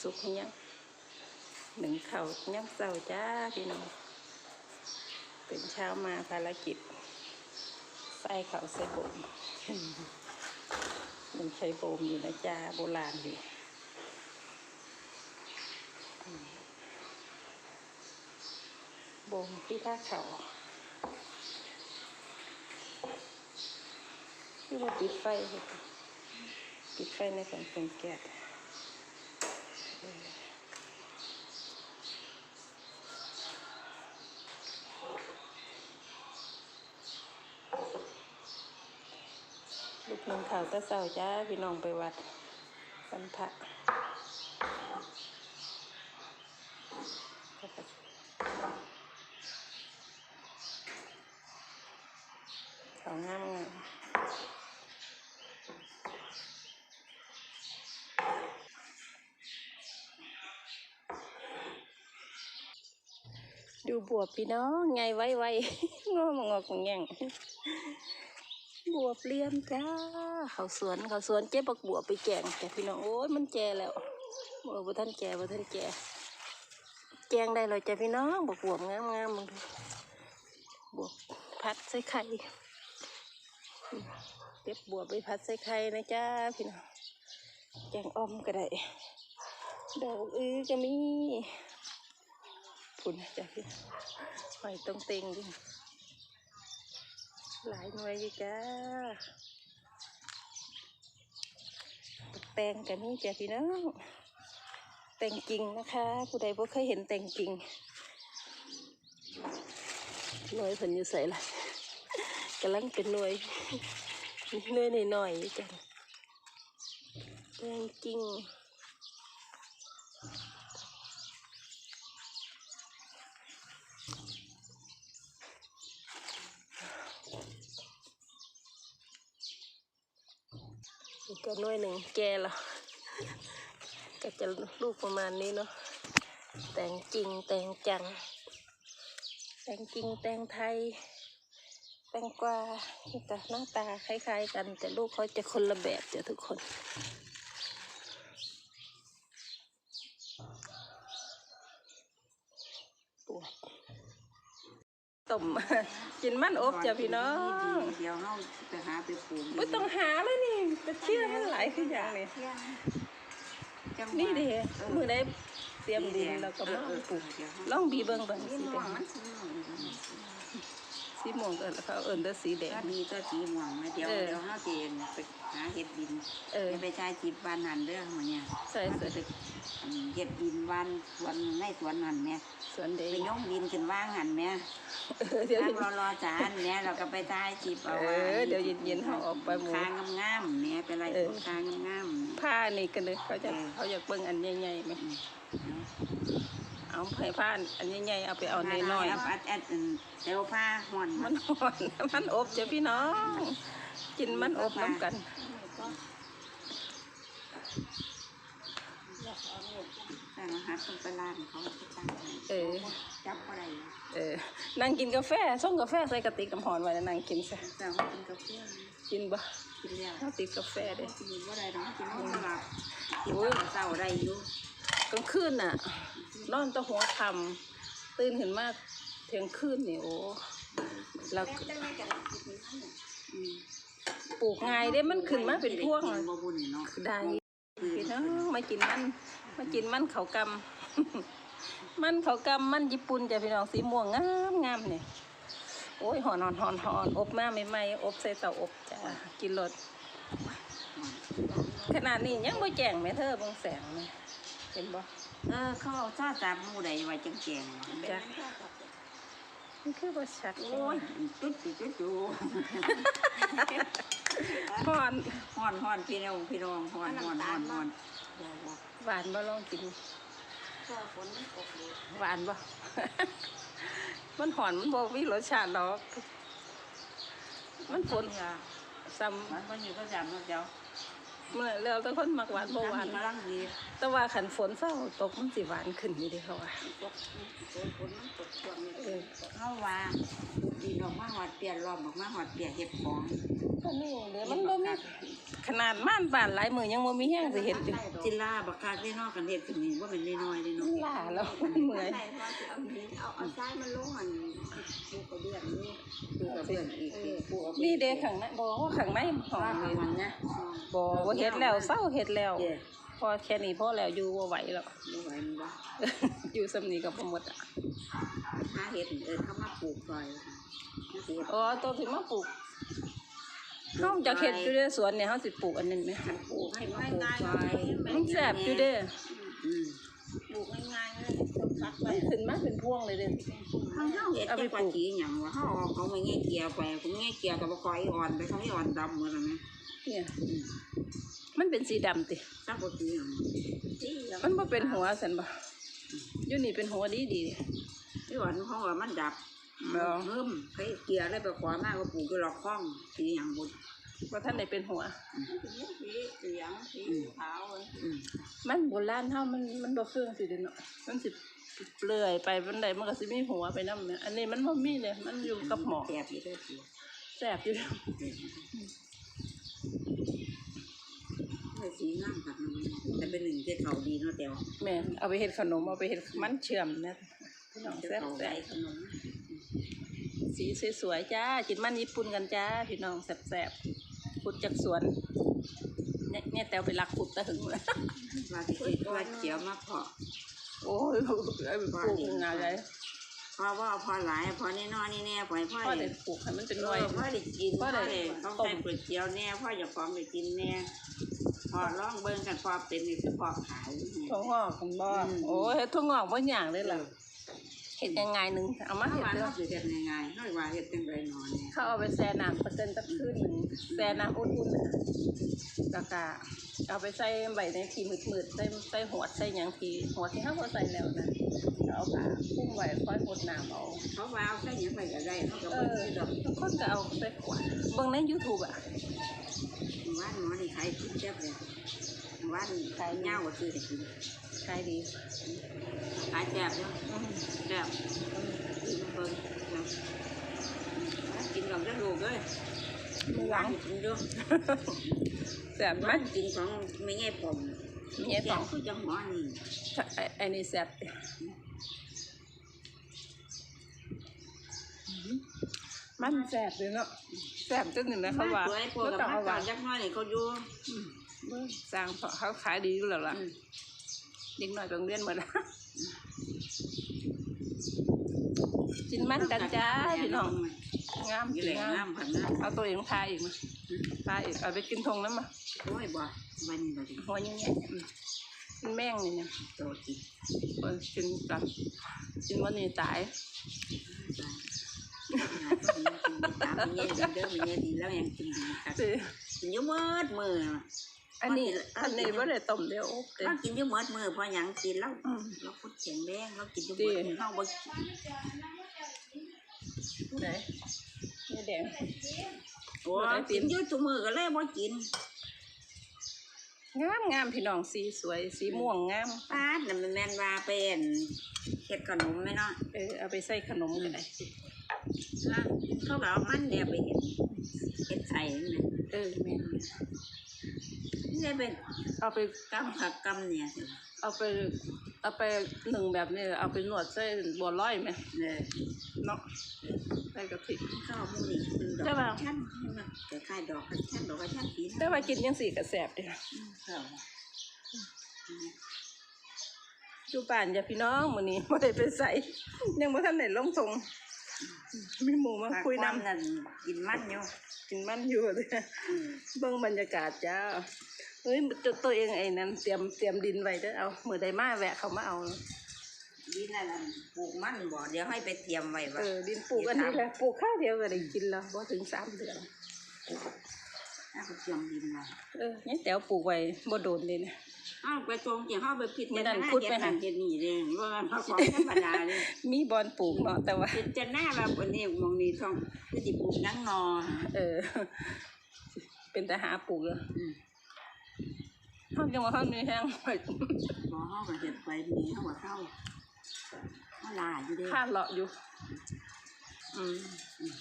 สุกยังหนึ่งเข่ายังเศร้าจ้าพี่น้องตื่นเช้ามาภารกิจ ใส่เข่าใส่โบมมันใช้โบมอยู่นะจ้าโบราณอยู่โบมที่ท่าเขาที่ว่าปิดไฟปิดไฟในการเป็นแก๊ส นึ่งข่าวตะเสาจ้าพี่น้องไปวัดสันพระเขางามงามดูบวบพี่น้องไงไวไวๆงอมงอกงแงง บวบเลียมจ้าเขาสวนเขาสวนเจ๊บักบวบไปแกงแต่พี่น้องโอ้ยมันแจแล้วบวบท่านแจบ่ท่านแจแกงได้เลยจ้ะพี่น้องบักบวบงามงามมึงบวบพัดใส่ไข่เก็บบวบไปพัดใส่ไข่นะจ้าพี่น้องแกงอ้อมก็ได้ดอกอื้อก็มีพุ่นนะจ้ะพี่หอยตรงเต็งดิ หลายหน่วยอยู่จ้าแตงกันนี่จ้ะพี่น้องแต่งจริงนะคะ ผู้ใดบ่เคยเห็นแต่งจริงหน่วยเพิ่นอยู่ใส่ละกำลังเป็นหน่วยหน่วยหน่อยๆจ้ะแต่งจริง อีกก็หน่วยหนึ่งแกแล้วก็จะลูกประมาณนี้เนาะแต่งจริงแต่งจัง แต่งจริงแต่งไทยแตงกวาแต่หน้าตาคล้ายๆกัน แต่ลูกเขาจะคนละแบบจ้ะทุกคน ปวด ต้มกินมันอบจ้ะพี่น้องเดี๋ยวเราไปหาไปปลูกไม่ต้องหาเลยนี่แต่เชื่อมันหลายขึ้นอย่างเลยจังหวะนี่เด้เออมือได้เตรียมดินแล้วก็มาเอาปลูกลองบีเบิ่งเบิ่งสีสีม่แดวงงมัน สีม่วงสีม่วงเอิ้นแล้วเขาเอิ้นแต่สีแดงก็มีตัวสีม่วงนะเดี๋ยวเออเดี๋ยวเราเจนไปหาเห็ดดินเออ ไปใช้จีบบ้านหันเรื่องมันเนี่ยใส่มันใส่ไปอันเห็ดดินบ้านสวนในสวนหันเนี่ยสวนเดไปงยกดินขึ้นว่างหันเนี่ยเออเดี๋ยว นั่งรอรอจานเนี่ยเราก็ไปใช้จีบเอาเออเดี๋ยวเย็นๆเขาออกไปหมู่คางงามๆเนี่ยเป็นไรเออคางงามๆผ้านี่กันเลยเขาจะเออ เขาอยากเบิ่งอันใหญ่ๆไหม เอาไผ่ผ้าอันใหญ่ๆเอาไปเอาน้อยๆอัดอัดอันเดี๋ยวผ้าห่อนๆมัมันนอ่อนมันอบจ้ะพี่น้อง กินมันอบน้ำกันแต่มาหาคนไปร้านเขาไปตั้งให้เออจับอะไรเออนั่งกินกาแฟส่งกาแฟใส่กระติกน้ำหอนไว้แล้วนั่งกินซะแต่ว่ากินกาแฟกินบ่กินแล้วข้าวติดกาแฟเด้กินว่าอะไรน้องกินไม่หลับกินตอนเช้าอะไรอยู่ กลางคืนน่ะนอนตะหัวคำตื่นขึ้นมากเที่ยงคืนนี่โอ้แล้วปลูกง่ายเด้มันขึ้นมาเป็นพวงกิอะนบ่บุญเนาะได้พี่น้องมากินมันมากินมันเขากำมันเขากำมันญี่ปุ่นจ้ะพี่น้องสีม่วงงามงามเนี่ยโอ้ยหอนหอนหอนหอนอบมาใหม่ๆอบใส่เตาอบจ้ะกินรสขนาดนี้ยังไม่แจ้งแม่เธอบางแสงไหม เห็นบ่เออ เขาเอาซอสจับหมูใดไว้จังแจงจ้ะมันคือบ่ชัดโอ้ยจุดจุดจุดจุดหอนฮ้อนฮ้อนพี่น้องพี่น้องฮ้อนฮ้อนฮ้อนฮ้อนหวานบ่ลองกินหวานบ่ มันหอนมันบ่มีรสชาติหรอก มันฝนซ้ำมันมันอยู่ก็จำเนาะเจ้า เมื่อแล้วแต่คนมักหวานบ่หวานกำลังดีแต่ว่าขันฝนเศร้าตกมันสิหวานขึ้นนี่เดีเขาว่าตกฝนฝนมันตกช่วงนี้เออ เขาว่าดีดอกมาหอดเปลี่ยนรอบดอกมาหอดเปลี่ยนเห็ดของ ก็นี่เดี๋ยวมันบ่มีขนาดม่านบ้านหลายมือยังบ่มีแห้งสิเฮ็ดอยู่จิล่าบักคาได้นอกกันเฮ็ดขึ้นนี่ว่าเป็นน้อยๆได้มัเนาะนล่าแล้วมันเมื่อยใส่พอสิเอาหินเอาเอาทรายมาลงอันปูกระเบื้องนี่ดูกับเพื่อนอีกปูกับนี่เด้ข้างในบ่ว่าข้างในห้องว่านี่มันนะบ่ว่าเฮ็ดแล้วเศร้าเฮ็ดแล้วเย่พอแค่นี้พอแล้วอยู่บ่ไหวแล้วไม่ไหวมันบ่อยู่สำนี้ก็บ่หมดอะหาเฮ็ดเออเขามาปลูกซอยนะสิอ๋อตัวที่มาปลูก เฮาจะเฮ็ดอยู่เด้อสวนเนี่ยเฮาสิปลูกอันนั้นไหมมันปลูกให้ให้มันปลูกง่ายซอยมันแซ่บอยู่เด้ออืมๆปลูกง่ายๆเลยต้นพักมัไว้นขึ้นมาเป็นพวงเลยเด้อเขาเฮาเฮ็ดแต่ปลาจีหยังวะเฮาเอาเขาไม่แง่เกียร์ไปผมแง่เกียร์กับบ่คอยอ่อนไปเขาให้อ่อนดำเหมือนกันนะเนี่ยอืมมันเป็นสีดำติซักบ่จีหยังที่แล้วมันบ่เป็นหัวซั่นบ่อยู่นี่เป็นหัวดีดีที่อ่อนเขาว่ามันดับ บ่เพิ่มไปเกียร์ได้ไปขวามาก็ปลูกอยู่หลอกคล้องสีหยังบ่ว่าท่านได้เป็นหัว สีเหลืองสีขาวเลยอืมมันโบราณเฮามันมันบ่เฟื่องสิเด้อเนาะมันสิเปลื่อยไปมันได้มันก็สิมีหัวไปนำเนี่ยอันนี้มันบ่มีเลยมันอยู่กับหมอแสบอยู่เด้อสิแซ่บอยู่เด้อเออสีงามครับแต่เป็นหนึ่งที่เขาดีเนาะแต่ว่าแม่นเอาไปเฮ็ดขนมเอาไปเฮ็ดมันเชื่อมนะพี่น้องที่แซ่บเขาแซ่ได้บขนม สีสวยๆจ้ากินมันญี่ปุ่นกันจ้าพี่น้องแซ่บๆขุดจากสวนเนี่ยเนี่ยแตวไปลักขุดตะหึงเลยว่าที่คิดว่าเขียวมาเพาะโอ้ยไอ้ปลูกงาเลยเพราะว่าพอหลายพอนี่นอนนี่แน่ปล่อยพ่อพ่อได้ได้ปลูกให้มันเป็นหเอน่วยอพ่อได้กินพ่พ่ออได้ได้ต้องต้มใส่ก๋วยเตี๋ยวแน่พ่ออย่าฟ้องไปกินแน่พอร้องเบิ่งกันพอเป็นนี่คือพอขายถั่วงอกของบ่อืมโอ้ยเฮ็ดถั่วงอกบ่อย่างเลยล่ะ เฮ็ดยังไงหนึงเอามาถ้าเฮ็ดว่าเด้อเขาสิเฮ็ดง่ายๆเขาว่าเฮ็ดจังไดนอนเนี่ยเขาเอาไปแช่น้ำตะเกินตะคืนหนึ่งแช่น้ำอุ่นๆน่ะแล้วก็เอาไปใส่ใบในที่มืดๆใส่ใส่หัวใส่หยังที่หัวที่เฮาบ่ใส่แล้วนะเอาผ้าคลุมไว้ค่อยหดน้ำเอาเขาว่าเอาใส่หยังไปก็ได้เขาก็เอบ่อได้ดอกทุกคนก็เอาใส่ขวดเบิ่งใน YouTube อะว่านหมอนี่ขายกินแซ่บเลยว่านขายเหง้าก็ซื้อให้กิน ขายดีขายแซ่บเนาะอืมแซ่บกินเบิ่งแล้วกินกับกระดูกเลยมือหลังกินด้วยแซ่บไหมมันกินของไม่ง่ายผมมีไอ้แซ่สอบงคือจังหวะนี่ไอ้ไอ้นี่แซ่บมันแซ่บเลยเนาะแซ่บจนนี่แหละเขาว่าสวยพวกบ่กับต้องมาเอาก่ว่าอนจักหน้อยนี่เขาอยู่เบิ่งสร้างเพราะเขาขายดีอยู่แล้วล่ะอืม เด็กน้อยไปโรงเรียนหมดละกินมันกันจ้าพี่น้องงามยี่จแหริล่งงงามน้ำผันนะเอาตัวเองทาอีกมาทาอีกเอาไปกินทงน้ำมาโอ้ยบ่วันนี้บ่ดีหัวยังไงกินแม่งนี่เนี่ยโตกินเออกินกับกินวันนี้ตายตามมันเงี้ยดีเด้อมันเงี้ยดีแล้วยังกินดีค่ะสิกินอยู่มืดมือ อันนี้อันนี้ว่าได้ต้มเดียวโอ๊บเต็เรากินอยู่มืดมือเพราะหยังกินแล้วอืม เราพูดแข็งแรงเรากินอยู่มืดเราบ่กินไหนนี่แดง โอ้ยกินอยู่ทุกมือก็เลยบ่กินงามงามพี่น้องสีสวยสีม่วงงาม ป้าดน่ะมันแม่นว่าเป็นเฮ็ดขนมไหมเนาะเออเอาไปใส่ขนมก็ได้แล้วเขาก็เอามันเนี่ยไปเฮ็ดเฮ็ดไข่นั่นน่ะเออแม่น นี่ได้เป็นเอาไปกำผักกำเนี่ย เอาไปเอาไปหนึ่งแบบนี้เอาไปนวดใส่บัวลอยไหมเออเนาะใส่กะทิข้าวมูนี่เป็นดอกใช่ป่ะชั้นใช่ไหมแต่คล้ายดอกกระชั้นดอกกระชั้นสีแต่ว่ากินยังสี่กระแสบเดียวข้าวอยู่บ้านอย่าพี่น้องมื้อนี้บ่ได้ไปใส่ยังบ่ทันได้ลงทง มีหมู่มาคุยนำนั่นกินมันอยู่กินมันอยู่เลยเบิ่งบรรยากาศจ้าเฮ้ยตัวตัวเองไอ้นั้นเตรียมเตรียมดินไว้เด้อเอามื้อใดมาแวะเขามาเอาดินนั่นนะปลูกมันบ่เดี๋ยวให้ไปเตรียมไว้ว่าเออดินปลูกอันนี้แหละปลูกข้าวเดียวก็ได้กินแล้วบ่ถึงสามเดือนถ้าไปเตรียมดินมาเออนี่แต๋วปลูกไว้บ่โดนเลยนะ อ้าวไปตรงที่เฮาไปผิดมื้อนั้นจะหาพูดไปเฮ็ดหานั่นเฮ็ดนี่เด้ว่ามันเฮาของธรรมดาเด้มีบอนปลูกเนาะแต่ว่าผิดจะหน้าว่าวันนี้มองนี่ต้องคือสิปลูกนังนอเออ เป็นแต่หาปลูกเลยอืมเขาจะมาเข้าในแห้งไปบ่เฮาก็เฮ็ดไปมีเฮาก็เข้าเฮาลาอยู่เด้ข้าเลาะอยู่ อืมอืม